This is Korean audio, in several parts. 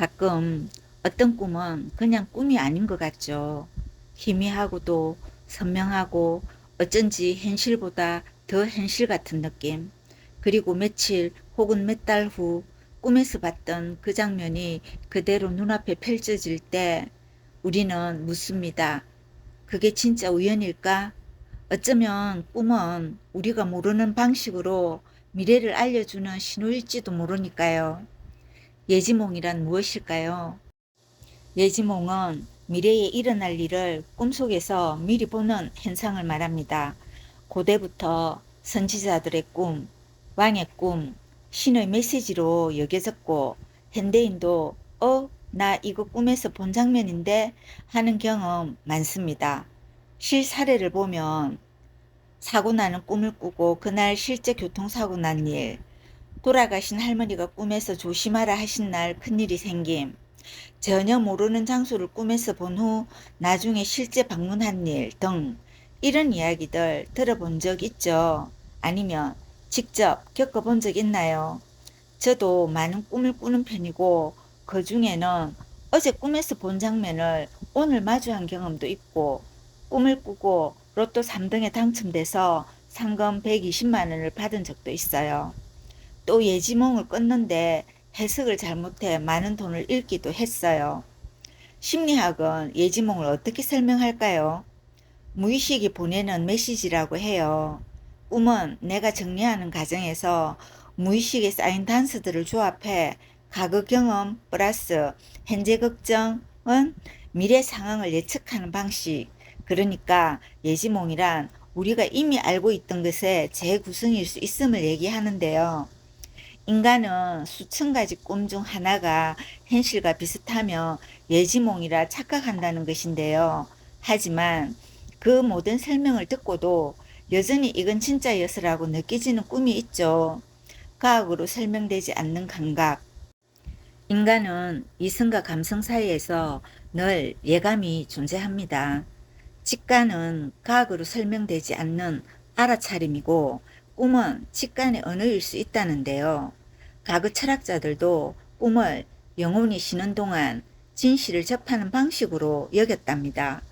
가끔 어떤 꿈은 그냥 꿈이 아닌 것 같죠. 희미하고도 선명하고 어쩐지 현실보다 더 현실 같은 느낌. 그리고 며칠 혹은 몇 달 후 꿈에서 봤던 그 장면이 그대로 눈앞에 펼쳐질 때 우리는 묻습니다. 그게 진짜 우연일까? 어쩌면 꿈은 우리가 모르는 방식으로 미래를 알려주는 신호일지도 모르니까요. 예지몽이란 무엇일까요? 예지몽은 미래에 일어날 일을 꿈속에서 미리 보는 현상을 말합니다. 고대부터 선지자들의 꿈, 왕의 꿈, 신의 메시지로 여겨졌고 현대인도 어? 나 이거 꿈에서 본 장면인데 하는 경험 많습니다. 실 사례를 보면 사고 나는 꿈을 꾸고 그날 실제 교통사고 난 일, 돌아가신 할머니가 꿈에서 조심하라 하신 날 큰일이 생김, 전혀 모르는 장소를 꿈에서 본 후 나중에 실제 방문한 일 등 이런 이야기들 들어본 적 있죠? 아니면 직접 겪어본 적 있나요? 저도 많은 꿈을 꾸는 편이고 그 중에는 어제 꿈에서 본 장면을 오늘 마주한 경험도 있고 꿈을 꾸고 로또 3등에 당첨돼서 상금 120만 원을 받은 적도 있어요. 또 예지몽을 꿨는데 해석을 잘못해 많은 돈을 잃기도 했어요. 심리학은 예지몽을 어떻게 설명할까요? 무의식이 보내는 메시지라고 해요. 꿈은 내가 정리하는 과정에서 무의식에 쌓인 단서들을 조합해 과거 경험 플러스 현재 걱정은 미래 상황을 예측하는 방식. 그러니까 예지몽이란 우리가 이미 알고 있던 것의 재구성일 수 있음을 얘기하는데요. 인간은 수천 가지 꿈 중 하나가 현실과 비슷하며 예지몽이라 착각한다는 것인데요. 하지만 그 모든 설명을 듣고도 여전히 이건 진짜였으라고 느껴지는 꿈이 있죠. 과학으로 설명되지 않는 감각. 인간은 이성과 감성 사이에서 늘 예감이 존재합니다. 직관은 과학으로 설명되지 않는 알아차림이고 꿈은 직관의 언어일 수 있다는데요. 과거 철학자들도 꿈을 영혼이 쉬는 동안 진실을 접하는 방식으로 여겼답니다.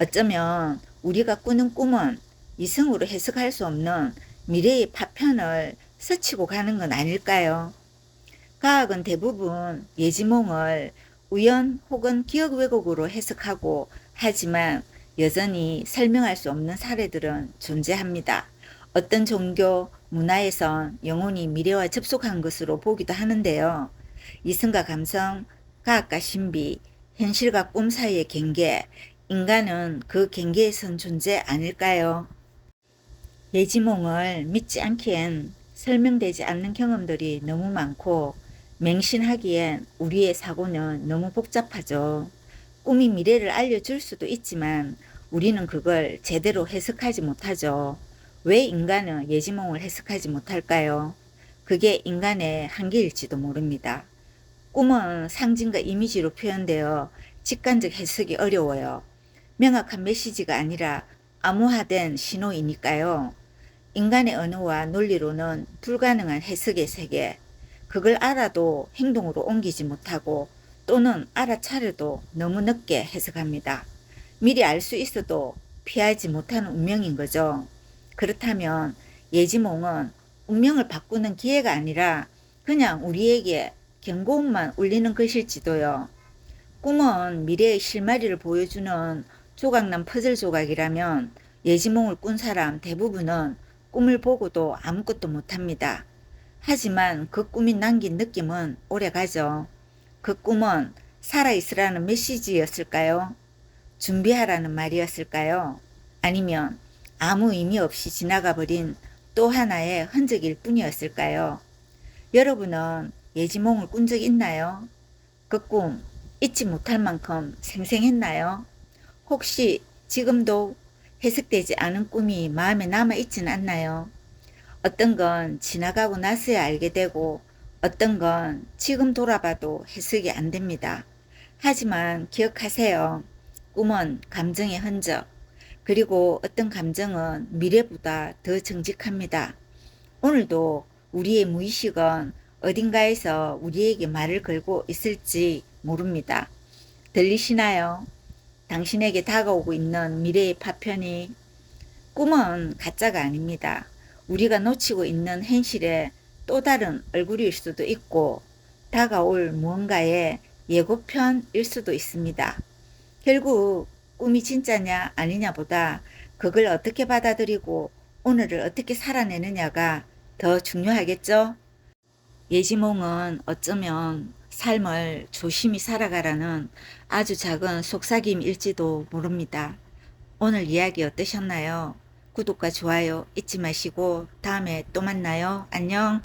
어쩌면 우리가 꾸는 꿈은 이성으로 해석할 수 없는 미래의 파편을 스치고 가는 건 아닐까요? 과학은 대부분 예지몽을 우연 혹은 기억 왜곡으로 해석하고 하지만 여전히 설명할 수 없는 사례들은 존재합니다. 어떤 종교, 문화에선 영혼이 미래와 접속한 것으로 보기도 하는데요. 이성과 감성, 과학과 신비, 현실과 꿈 사이의 경계, 인간은 그 경계에선 존재 아닐까요? 예지몽을 믿지 않기엔 설명되지 않는 경험들이 너무 많고 맹신하기엔 우리의 사고는 너무 복잡하죠. 꿈이 미래를 알려줄 수도 있지만 우리는 그걸 제대로 해석하지 못하죠. 왜 인간은 예지몽을 해석하지 못할까요? 그게 인간의 한계일지도 모릅니다. 꿈은 상징과 이미지로 표현되어 직관적 해석이 어려워요. 명확한 메시지가 아니라 암호화된 신호이니까요. 인간의 언어와 논리로는 불가능한 해석의 세계. 그걸 알아도 행동으로 옮기지 못하고 또는 알아차려도 너무 늦게 해석합니다. 미리 알 수 있어도 피하지 못하는 운명인 거죠. 그렇다면 예지몽은 운명을 바꾸는 기회가 아니라 그냥 우리에게 경고음만 울리는 것일지도요. 꿈은 미래의 실마리를 보여주는 조각난 퍼즐 조각이라면 예지몽을 꾼 사람 대부분은 꿈을 보고도 아무것도 못합니다. 하지만 그 꿈이 남긴 느낌은 오래 가죠. 그 꿈은 살아있으라는 메시지였을까요? 준비하라는 말이었을까요? 아니면 아무 의미 없이 지나가 버린 또 하나의 흔적일 뿐이었을까요? 여러분은 예지몽을 꾼 적 있나요? 그 꿈 잊지 못할 만큼 생생했나요? 혹시 지금도 해석되지 않은 꿈이 마음에 남아 있지는 않나요? 어떤 건 지나가고 나서야 알게 되고 어떤 건 지금 돌아봐도 해석이 안 됩니다. 하지만 기억하세요. 꿈은 감정의 흔적, 그리고 어떤 감정은 미래보다 더 정직합니다. 오늘도 우리의 무의식은 어딘가에서 우리에게 말을 걸고 있을지 모릅니다. 들리시나요? 당신에게 다가오고 있는 미래의 파편이 꿈은 가짜가 아닙니다. 우리가 놓치고 있는 현실의 또 다른 얼굴일 수도 있고 다가올 무언가의 예고편일 수도 있습니다. 결국 꿈이 진짜냐 아니냐 보다 그걸 어떻게 받아들이고 오늘을 어떻게 살아내느냐가 더 중요하겠죠? 예지몽은 어쩌면 삶을 조심히 살아가라는 아주 작은 속삭임일지도 모릅니다. 오늘 이야기 어떠셨나요? 구독과 좋아요 잊지 마시고 다음에 또 만나요. 안녕.